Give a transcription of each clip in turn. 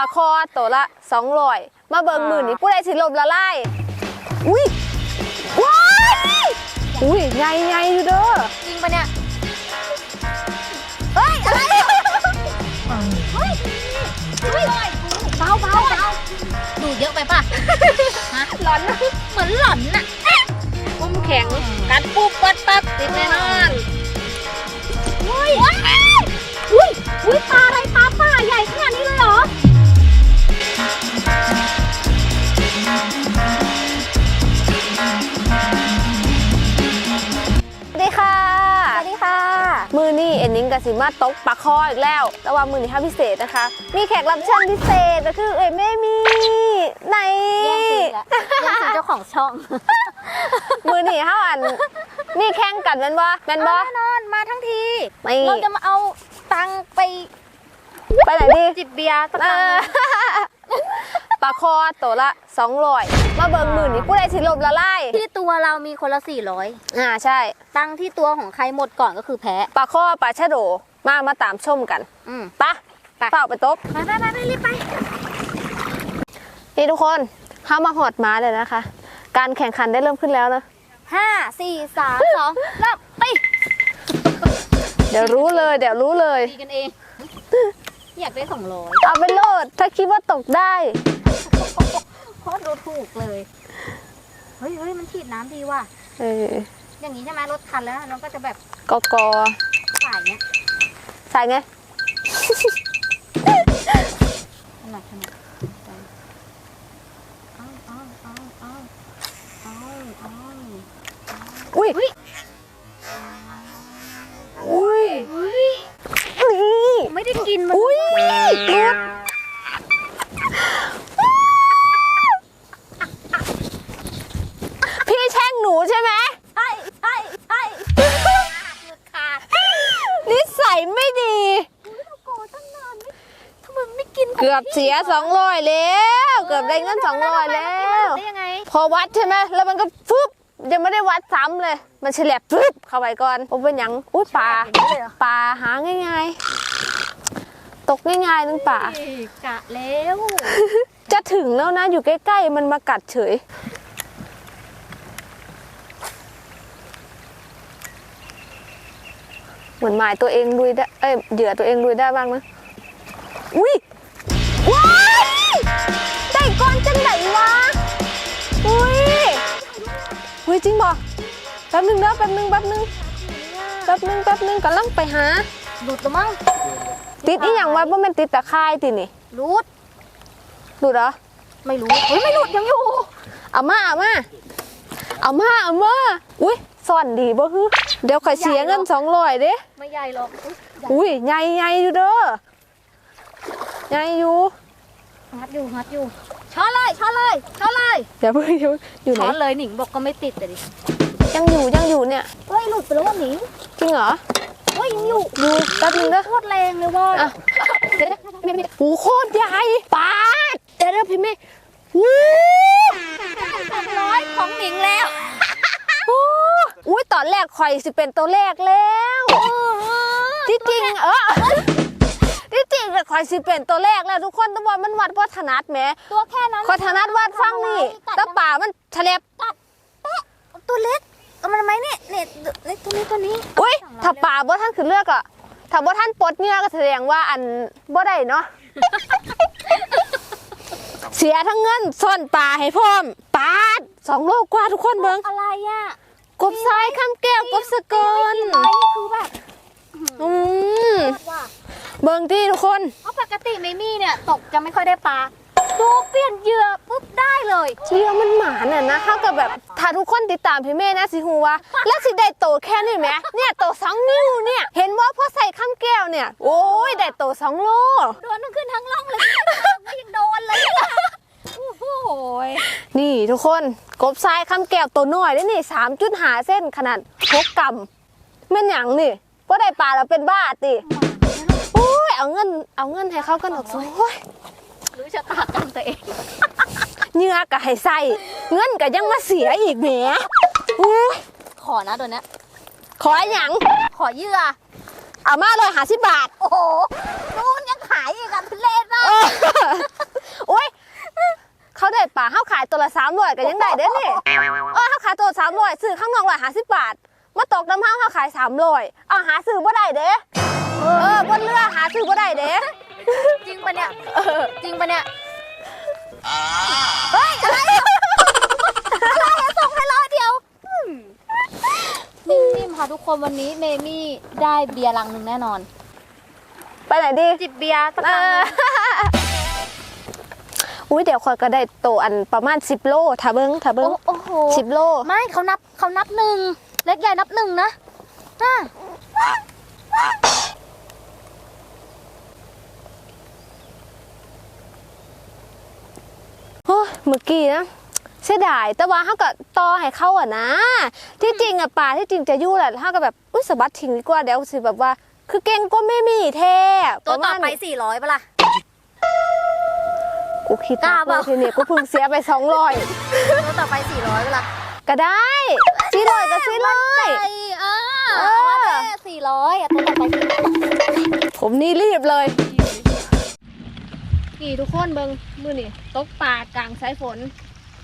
ลาคอตัวละสองร้อยมาเบิ่งหมื่นนี่ผู้ใดสิลมละลายอุ้ยว้ายอุ้ยใหญ่ใหญ่อยู่เด้อจริงปะเนี่ยเฮ้ยอะไรเฮ้ยเฮ้ยเบาเบาเบาดูเยอะไปป่ะฮะร้อนเหมือนหล่อนน่ะมุมแข็งกัดปุ๊บปัดปั๊บติดแน่นอนอุ้ยอุ้ยอุ้ยปลาอะไร สิมาตกปลาคออีกแล้ว แต่ว่ามือนี้ห้าพิเศษนะคะ มีแขกรับเชิญพิเศษก็คือเอ้ยแม่มีไหนแย่งซีนละแย่งซีนเจ้าของช่อง มือนี่ห้าอันมีแข่งกันแมันบ่แมันบ่แน่นอนมาทั้งทีไม่เราจะมาเอาตังค์ไป ไปไหนดีจิบเบียร์สักเอตังอค์ ปลาคอตัวละ200มาเบิ่งมือนี่ผู้ใดสิลมละลายที่ตัวเรามีคนละสี่ร้อยอ่าใช่ ตังค์ที่ตัวของใครหมดก่อนก็คือแพ้ปลาคอปลาชะโดมามาตามชมกันอืมปะไปเปล่าไปตบไปไปไปรีบไปนี่ทุกคนเข้ามาหอดม้าเลยนะคะ การแข่งขันได้เริ่มขึ้นแล้วนะห้าสี่สามสองเริ่มไป เดี๋ยวรู้เลย เดี๋ยวรู้เลยตีกันเอง อยากได้สองร้อยเอาไปโหลด ถ้าคิดว่าตกได้ โคตรดูถูกเลย เฮ้ยเฮ้ยมันฉีดน้ำดีว่ะ เอออย่างนี้ใช่ไหมรถคันแล้วน้องก็จะแบบกกอสายเนี้ยใส่ไง ขนาดขนาดเอาเอาเอาเอาเอาเอาอุ้ยอุ๊ยอุ้ยเฮ้ย นี่ไม่ได้กินมัน อุ้ยหลุด เกือบเสียสองร้อยแล้ว เกือบได้เงินสองร้อยแล้ว ได้ยังไง พอวัดใช่ไหมแล้วมันก็ฟึบยังไม่ได้วัดซ้ำเลย มันเฉลียบฟึบเข้าไปก่อนโอ้เป็นหยังอุ้ยปลาอย่างนี้เลยเหรอ ปลาหาง่ายๆ ตกง่ายๆนึงปลาเฮ้ยกะแล้วจะถึงแล้วนะ อยู่ใกล้ๆ มันมากัดเฉย เหมือนหมายตัวเองลุยได้ เอ้ยเหยื่อตัวเองลุยได้บ้างนะอุ้ยว้าย ได้ก้อนจังไหนวะ อุ้ย อุ้ยจริงบ่แป๊บนึงนะแป๊บนึงแป๊บนึงแป๊บนึงแป๊บนึงกำลังไปหา หลุดตัวมั้งติดอีหยังไว้เพราะมันติดตะข่ายตินี่หลุดดูเหรอ ไม่รู้เฮ้ยไม่หลุดยังอยู่เอามาเอามาเอามาเอามาอุ้ยซ่อนดีบ่ฮึเดี๋ยวข่อยเสียเงินสองร้อยเด้ไม่ใหญ่หรอก อุ๊ยใหญ่อุ้ยใหญ่ใหญ่อยู่เด้อใหญ่อยู่ ฮัดอยู่ฮัดอยู่ช้อนเลยช้อนเลยช้อนเลยเดี๋ยวเพิ่งอยู่อยู่ไหนช้อนเลยหนิงบอกก็ไม่ติดแต่ดิยังอยู่ยังอยู่เนี่ยเฮ้ยหลุดไปแล้วว่ะหนิงจริงเหรอเฮ้ยยังอยู่อยู่แป๊บนึงเด้อโคตรแรงเลยว่ะอะเดี๋ยวนะไม่ไม่โอ้โหโคตรใหญ่ปาดเดี๋ยวเดี๋ยวพี่เมย์วู้สองร้อยของหนิงแล้วโอ้อุ้ยตอนแรกข่อยสิเป็นตัวแรกแล้วที่จริงเออ ที่จริงอะข่อยสิเป็นตัวแรกแล้ว ทุกคนแต่ว่ามันวัดวัฒนัดแหมตัวแค่นั้นข่อยถนัดวัดฟังนี่กัดแต่ป่ามันเฉลบกัดแปะตัวเล็กเอามันทำไมเนี่ยเนี่ยเล็กตัวนี้ตัวนี้อุ้ยถ้าป่าบ่ท่านขึ้นเลือกอะถ้าบ่ท่านปลดเหงื่อก็แสดงว่าอันบ่ได้เนาะเสียทั้งเงินซ่อนป่าให้พร้อมปาดสองโลกว่าทุกคนเบิ่งอะไรอะกบซ้ายข้ามแก้วกบสกลไม้นี่คือแบบอืมว่า เบิ่งที่ทุกคน เพราะปกติไม่มีเนี่ยตกจะไม่ค่อยได้ปลาดูเปลี่ยนเหยื่อปุ๊บได้เลยเชียมันหมาน่ะนะถ้ากับแบบถ้าทุกคนติดตามพี่เมย์นะสิฮูว่าแล้วสิได้โตแค่นี้ไหมเนี่ยโตสองนิ้วเนี่ยเห็นว่าพอใส่ข้ามแก้วเนี่ย โอ้ยได้โตสองโลโดนทั้งขึ้นทั้งล่องเลยไม่ยังโดนเลยโอ้โหนี่ทุกคนกบทรายข้ามแก้วตัวน้อยได้นี่สามจุดหาเส้นขนาดหกกำแม่นหยังนี่พอได้ปลาแล้วเป็นบ้าติโอ้ย เอาเงินเอาเงินให้เขากันออกโอ้ยรู้ชะตากรรมตัวเองเหงื่อก็ให้ใส่เงินก็ยังมาเสียอีกแหมโอ้ยขอนะตัวเนี้ยขอหยังขอเหยื่อเอามาเลยหาสิบบาท โอ้โหนู่นยังขายอีกอะทุเรศมากเออละสามร้อยก็ยังได้เด้นี่เออเขาขายตัวสามร้อยซื้อข้างนอกละห้าสิบบาทมาตกน้ำห้าเขาขายสามร้อยเอาหาซื้อบ่ได้เด้ เออบนเรือหาซื้อบ่ได้เด้จริงปะเนี่ยจริงปะเนี่ยเฮ้ยอะไรอะส่งให้ร้อยเดียวนิ่มๆค่ะทุกคนวันนี้เมมี่ได้เบียร์ลังหนึ่งแน่นอน ไปไหนดีจิบเบียร์สักเอลังหอนึ่งอุ้ยเดี๋ยวคอยก็ได้โตอันประมาณสิบโลถ้าเบิ้งถ้าเบิ้งโอ้โหสิบโลไม่เขานับเขานับหนึ่งเล็กใหญ่นับหนึ่งนะอะ โอ้ย เมื่อกี้นะเสียดายแต่ว่าเขาก็ต่อให้เข้าอะนะ ที่จริงอะป่าที่จริงจะอยู่แหละเขาก็แบบอุ้ยสะบัดทิ้งดีกว่าเดี๋ยวสิแบบว่า คือเก่งก็ไม่มีแท้ตัวต่อระไปมาณนี้สี่ร้อยปะล่ะกูคิดกล้านะเปล่าทีนี้กูเพิ่งเสียไปสองร้อยตัวต่อไปสี่ร้อยปะล่ะก็ได้สี่ร้อยก็สี่ร้อยไอ้อะเอเอาอมาเลยสี่ร้อยอะตัวต่อไปสี่ร้อยผมนี่รีบเลย นี่ทุกคนเบิงมือนี่ตกปลากลางสายฝน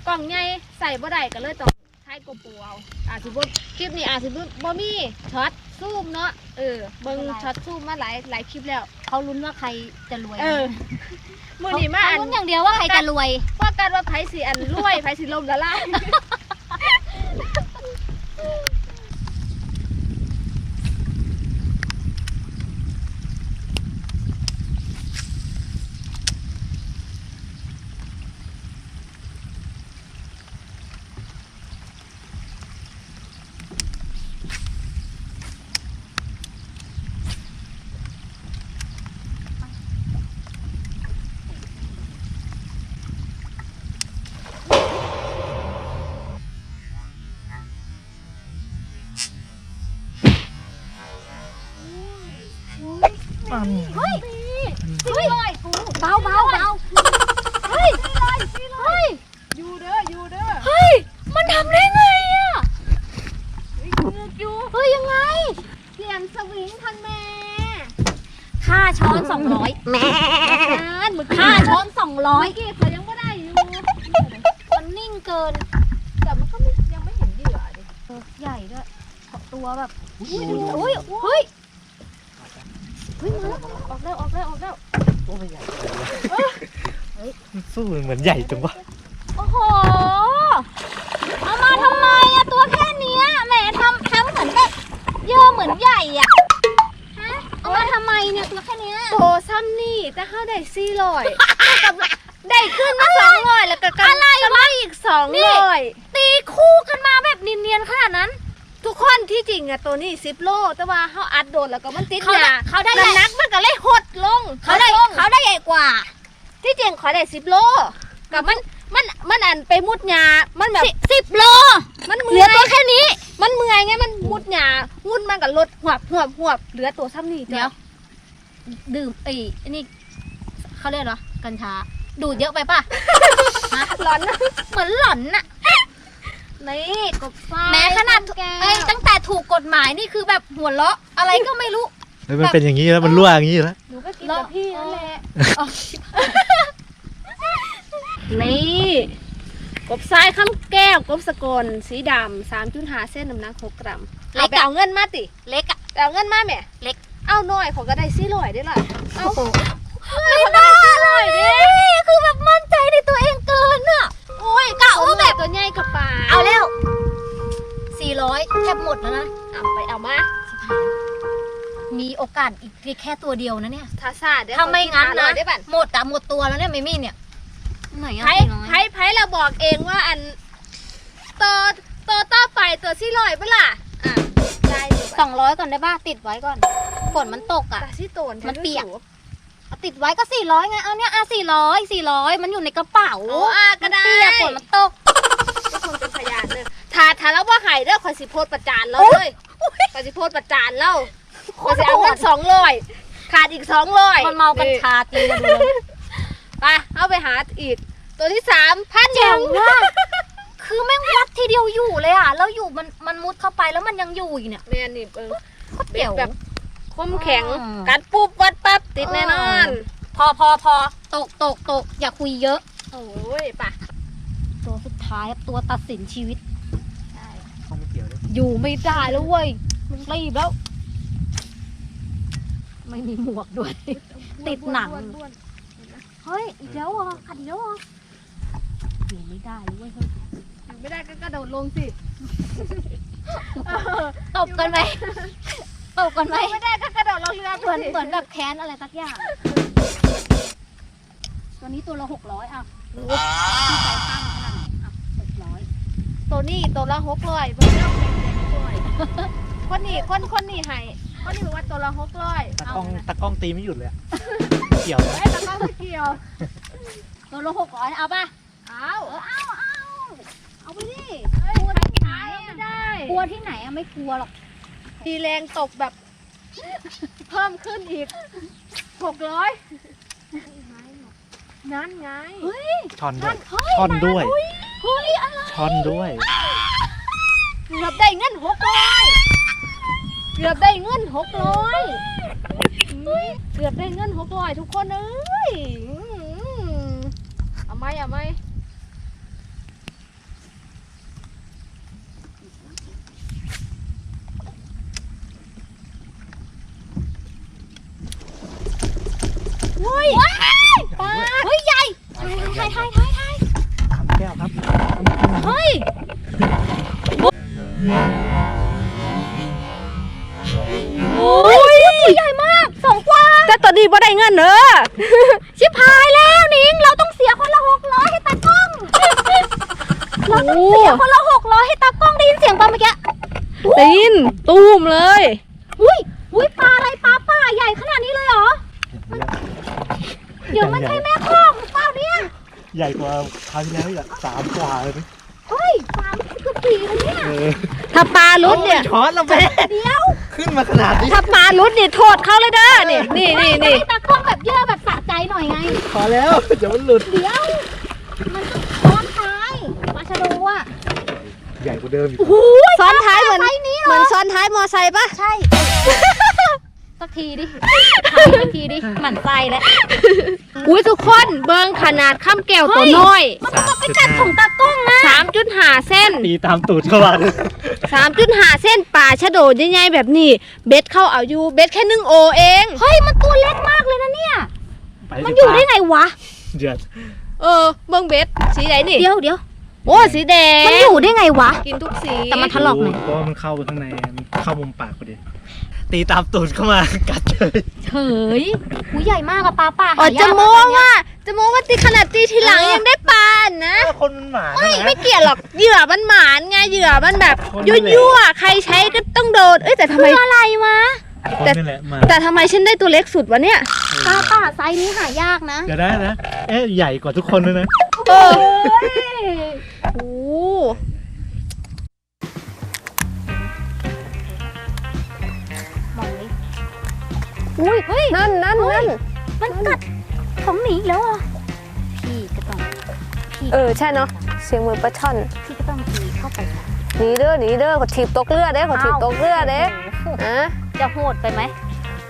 กล่องใหญ่ใส่บ่ได้ก็เลยต้องใช้กปูเอาอาจสิบ่คลิปนี้อาจสิบ่บ่มีช็อตซูมเนาะเออเบิงช็อตซูมมาหลายหลายคลิปแล้ว เขาลุ้นว่าใครจะรวยเออมือนี่มาเขาอันลุ้นอย่างเดียวว่าใครจะรวย ว่ากันว่าไผสิอันรวยไผสิลมละลาย เฮ้ยเฮ้ยเบาเบาเบาเฮ้ยเฮ้ยอยู่เด้ออยู่เด้อเฮ้ยมันทำได้ไงอะเฮ้ยยังไงเสียงสวิงทันแม่ค่าช้อนสองร้อยแม่นเมื่อกี้ค่าช้อนสองร้อยเมื่อกี้เขายังไม่ได้อยู่มันนิ่งเกิน แต่มันก็ไม่ยังไม่เห็นเหยื่อดิเออใหญ่ด้วยตัวแบบอุ้ยอุ้ยเฮ้ยเฮ้ยมาแล้ว ออกแล้วออกแล้วออกแล้ว สู้เหมือนใหญ่จังวะโอ้โห เอามาทำไมอะตัวแค่เนี้ยแหมทำทำเหมือนแบบเยอะเหมือนใหญ่อะฮะ เอามาทำไมเนี่ยตัวแค่เนี้ยโตซ้ำนี่แต่เขาได้สี่ร้อยได้ขึ้นมาสองร้อยแล้วก็กำอะไรวะกำไรอีกสองร้อยตีคู่กันมาแบบเนียนๆขนาดนั้น ทุกคนที่จริงอะตัวนี้สิบโล แต่ว่าเขาอัดโดนแล้วก็มันติดเขาหได้นาเขาได้น้ำหนักมันก็เลยหดลง เขาได้หลงเขาได้ใหญ่กว่า ที่จริงขอได้สิบโลกับมันมันมันอันไปมุดหยามันแบบสิสิบโล มันเหเมื่ลืออยตัวแค่นี้ มันเมื่อยไงมันมุดหยาหุ่นมันก็ลดหวบหวบหวบเหลือตัวซ้ำนี่เดี๋ยวดื่มไอ้ไอ้นี่เขาเรียกเหรอ กัญชา ดูดเยอะไปป่ะฮะร้อนนะเหมือนหล่อนน่ะ นี่กบฟ้าแม้ขนาดแกเอ้ยตั้งแต่ถูกกฎหมายนี่คือแบบหัวเราะ อะไรก็ไม่รู้ เฮ้ยมันเป็นอย่างนี้แล้วมันรั่วอย่างนี้แล้วหนูก็กินกับพี่นั่นแหละอ๋อนี่กบทรายข้ามแก้วกบสกลสีดำสามจุดห้าเส้นน้ำหนักหกกรัมเล็เอากไปอะเอาเงินมาติ เล็กอะไปเอาเงินมาแม่ เล็ก เอาหน่อยเขอก็ได้สี่ร้อยได้ละเอาาสอีกแค่ตัวเดียวนะเนี่ยทาซาเดี๋ยวถ้าไม่งั้นขอกินะ500ได้ป่ะหมดอะหมดตัวแล้วเนี่ยไม่มีเนี่ยไหนอะไพ่สี่ร้อยไพ่ไพ่เราบอกเองว่าอันตัวตัวต่อไปตัวสี่ร้อยเปะล่าอะได้อยู่สองร้อยก่อนได้ป่ะติดไว้ก่อนฝนมันตกอะแต่ที่โตนมันเปียกเอาติดไว้ก็สี่ร้อยไงเอาเนี่ยอะสี่ร้อยสี่ร้อยมันอยู่ในกระเป๋าโอ้อะก็ได้มันเปียกฝนมันตกทุกคนเป็นพยานเลยถ้าถ้าเราว่าหายเด้อคอยสิโพดประจานเราเลยคอยสิโพดประจานเรา คอยสิเอาเงินสองร้อยขาดอีกสองร้อยมันเมากัญชาตีกันดูเลยไปเอาไปหาอีก ตัวที่สามพันเจ๋งว่ะคือแม่งวัดทีเดียวอยู่เลยอะแล้วอยู่มันมันมุดเข้าไปแล้วมันยังอยู่อีกเนี่ยแม่นี่เออโคตรเจ๋วแบบคมแข็งอืมกัดปุ๊บวัดปั๊บติดแน่นอน พอพอพอตกตกตกอย่าคุยเยอะ โอ้ยป่ะตัวสุดท้ายครับตัวตัดสินชีวิตเขาไม่เกี่ยวเลยอยู่ไม่ได้แล้วเว้ยมึงรีบแล้ว ไม่มีหมวกด้วย ติดหนัง เฮ้ย อีกแล้วเหรอะขัดอีกแล้วเหรอะอยู่ไม่ได้เลยเว้ยเฮ้ยไม่ได้ก็กระโดดลงสิ ตบกันไหมตบกันไหมไม่ได้ก็กระโดดลงเรือเหมือนเหมือนแบบแค้นอะไรสักอย่าง ตัวนี้ตัวละหกร้อยอะที่ใจตั้งขนาดไหนอะหกร้อยตัวนี้ตัวละหกร้อยเพิ่งเริ่มเป็นเด็กด้วยคนนี้คนคนนี้ให้ คนนี้บอกว่าตัวละหกร้อยตะกล้องตะกล้องตีไม่หยุดเลยอะเกี่ยวนะไอ้ตะก้าไม่เกี่ยว ตัวละหกร้อยเอาป่ะ เอาเออเอาเอาเอาไปดิเฮ้ยกลัวที่ไหนขายอะไม่ได้ กลัวที่ไหนอะไม่กลัวหรอกทีแรงตกแบบ เพิ่มขึ้นอีกหกร้อยนั่นไงเฮ้ยช่อนด้วยเฮ้ยช่อนด้วยเฮ้ยอะไรช่อนด้วย เกือบได้เงินหกร้อย เกือบได้เงินหกร้อยเกือบได้เงินหกร้อยทุกคนเอ้ยเอาไหมเอาไหม เงินเด้อชิบหายแล้วนิงเราต้องเสียคนละหกร้อยให้ตากล้อง เราต้องเสียคนละหกร้อยให้ตากล้องได้ยินเสียงปะเมื่อกี้ได้ยินตูมเลย อุ้ยอุ้ยปลาอะไรปลาป่าใหญ่ขนาดนี้เลยเหรอ เดี๋ยวมันใช่แม่คอกหรือเปล่าเนี่ย ใหญ่กว่าคราวที่แล้วอีกอะสามกว่าเลยนะเฮ้ยปลาเกือบสี่แล้วเนี่ยเออ ถ้าปลาลุดเนี่ยช้อนแล้วแม่เดี๋ยวขึ้นมาขนาดนี้ถ้าปลาลุดนี่โทษเขาเลยเด้อนี่นี่นี่นี่ให้ตากล้องแบบเยอะแบบสะใจหน่อยไง พอแล้วเดี๋ยวมันหลุดเดี๋ยว มันต้องซ้อนท้ายปลาชะโดอะใหญ่กว่าเดิมอีกซ้อนท้ายเหมือนไซส์นี้เหเหรมืออนซ้อนท้ายมอไซค์ปะ ใช่ สักทีดิถ่ายสักทีดิ หมั่นไส้แล้วอุ้ยทุกคนเบิ่งขนาดข้ามแก้วตัวน้อยสามจุดกัดห้าของตากล้องนะ3.5เส้นตีตามตูดเข้ามาเลย3.5เส้นป่าชะโดดใหญ่ๆแบบนี้ เบ็ดเข้าเอาอยู่เบ็ดแค่หนึ่งโอเอง เฮ้ย มันตัวเล็กมากเลยนะเนี่ยไปมันดิอยู่ได้ไงวะ เดือด เออ เบิ่งเบ็ดสีไหนนี่ เดี๋ยวเดี๋ยว โอ้สีแดงมันอยู่ได้ไงวะ กินทุกสีแต่มันถลอกหน่อยเพราะว่ามันเข้าไปข้างในมันเข้ามุมปากพอดีตีตามตูดเข้ามากัดเลยเฮ้ยหูใหญ่มากอะปลาป่าอ๋อหายากจะโม้ปลาเนี่ยว่าจะโม้ว่าตีขนาดตีทีหลังยังได้ปลานะ คนมันหมาไม่นะไม่เกี่ยวหรอกเหยื่อมันหมานไงเหยื่อมันแบบคนนั่นแหละยั่วๆใครใช้ก็ต้องโดนเอ้ยแต่ทำไม คืออะไรวะคนแต่นี่แหละหมาแต่ทำไมฉันได้ตัวเล็กสุดวะเนี่ย ปลาป่าไซส์นี้หายากนะ เดี๋ยวได้นะ เอ๊ะใหญ่กว่าทุกคนเลยนะ เออเฮ้ยโอ้มองนี้อุ้ย นั่นนั่นนั่นมันกัดของหนีอีกแล้วอะพี่ก็ต้องพี่เออใช่เนาะเสียงมือปลาช่อน พี่ก็ต้องทีเข้าไปหนีเด้อหนีเด้อขอถีบตกเรือเด้ขอถีบตกเรือเด้โอ้โหอะจะโหดไปไหม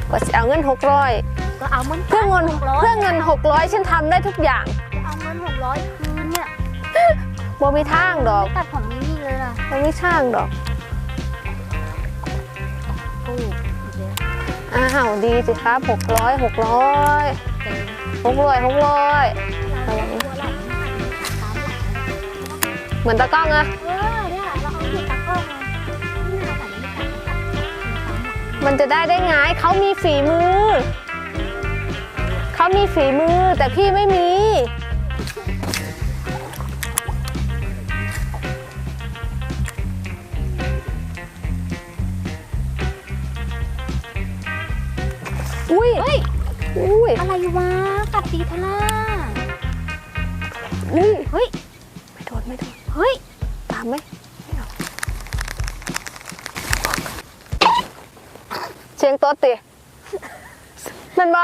ก็สิเอาเงินหกร้อยก็เอามันเพื่อเงินหกร้อยเพื่อเงินหกร้อยฉันทำได้ทุกอย่างเอาเงินหก ร้อยคืนเนี่ยบ่มีทางดอกไม่ตัดของนี่นี่เลยล่ะบ่มีทางดอกโอ้อีกแล้วอ้าวดีสิครับหกร้อยหกร้อยหกร้อยหกร้อยเราตัวหลังนี่สามหลังเหมือนตะกล้องอะเออเนี่ยเราเอาอยู่ตากล้องมานี่เราแต่ไม่ตัดตัดสามหลังมันจะได้ได้ไงเขามีฝีมือ เขามีฝีมือแต่พี่ไม่มี ดตีทะล่าอุ้ยเฮ้ย ไม่โดนไม่โดนเฮ้ย ตามไหมไม่เอาเสียงต๊ดติแมันบ่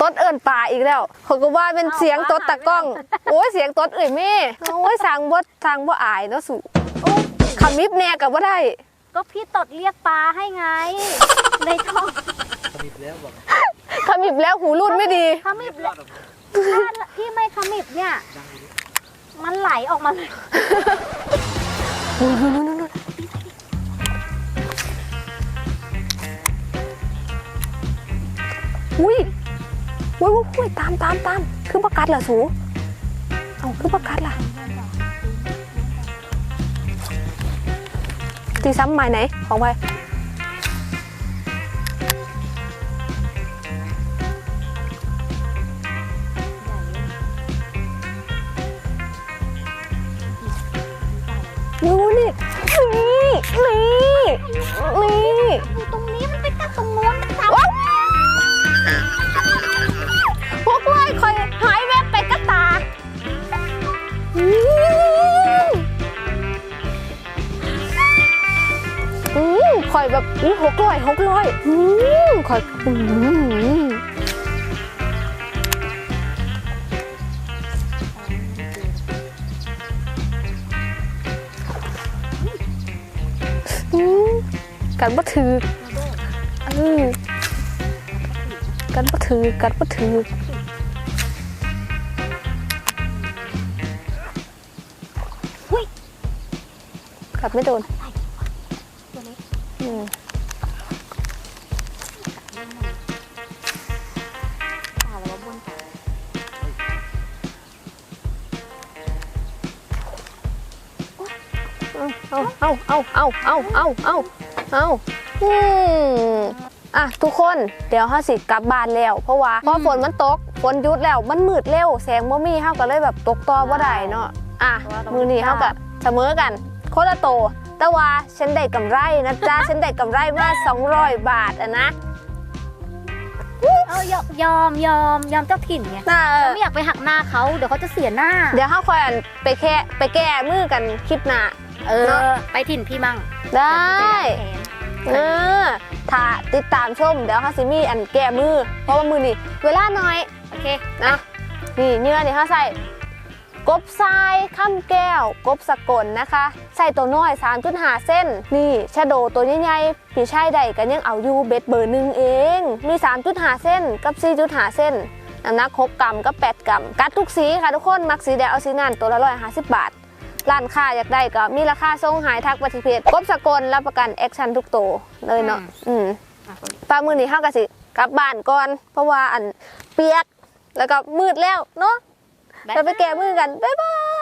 ต๊ดเอิ่นป่าอีกแล้วเขาก็ว่าเป็นเสียงต๊ดตะกล้อง โอ้ยเสียงต๊ดเอ่ยแม่โอ้ยสร้างบ่สร้างบ่อายเนาะสุโอ้ขมิบแน่กับบ่ได้ ก็พี่ตดเรียกปลาให้ไงในท้องขมิบแล้ว มิบแล้วหูรุ่นไม่ดี ขมิบแล้วถ้าพี่ไม่ขมิบเนี่ย มันไหลออกมาเลยอุ้ยอุ้ยอุ้ยอุ้ยตามตามตามคือประกัดเหรอสูเอาคือประกัดล่ะตีซ้ำหมายไหนของไป ร้อยอืมคอยอืมอืมกันบ่ถือเออกันบ่ถือกันบ่ถือกัดไม่โดนอืม เอาเอาเอาเอาเอาเอาอืมอะทุกคนเดี๋ยวห้าสิกลับบ้านแล้ว เพราะว่าพอฝนมันตกฝนหยุดแล้วมันมืดเร็วแสงบ่มีเฮาก็เลยแบบตกต่อบ่ได้เนาะอะมือนี้เฮากับเสมอกันโคตรโต แต่ว่าฉันได้กำไรนะจ๊ะฉันได้กำไรมา200 บาทอะนะยอมยอมยอมเจ้าถิ่นไงเราไม่อยากไปหักหน้าเขาเดี๋ยวเขาจะเสียหน้า เดี๋ยวเขาคอยไปแค่ไปแก้มือกันคลิปหน้า เออ ไปถิ่นพี่มั่งได้แทนเออถ้าติดตามชมเดี๋ยวฮาซิมีอันแก้มือ เพราะว่ามือนี่เวลาน้อย โอเคนะนี่เนื้อนี่ฮะใส่กบทรายข้ามแก้ว กบสกลนะคะ ใส่ตัวน้อย3.5เส้น นี่ชะโดตัวใหญ่ๆพี่ชายใดกันยังเอาอยู่เบ็ดเบอร์หนึ่งเอง มี3.5เส้น กับ4.5เส้นน้ำหนัก6กรัมกับ8กรัมกัดทุกสีค่ะทุกคน มักสีแดงเอาสีนั่นตัวละ150บาท ร้านค้าอยากได้ก็มีราคาส่งหายทักปฏิเพจกบสกลรับประกันแอคชั่นทุกตัวเลยเนาะอืมอะปลามือนี้ห้ากะสิกลับบ้านก่อนเพราะว่าอันเปียกแล้วก็มืดแล้วเนาะบ๊ายบายเราไปแก้มือกันบ๊ายบาย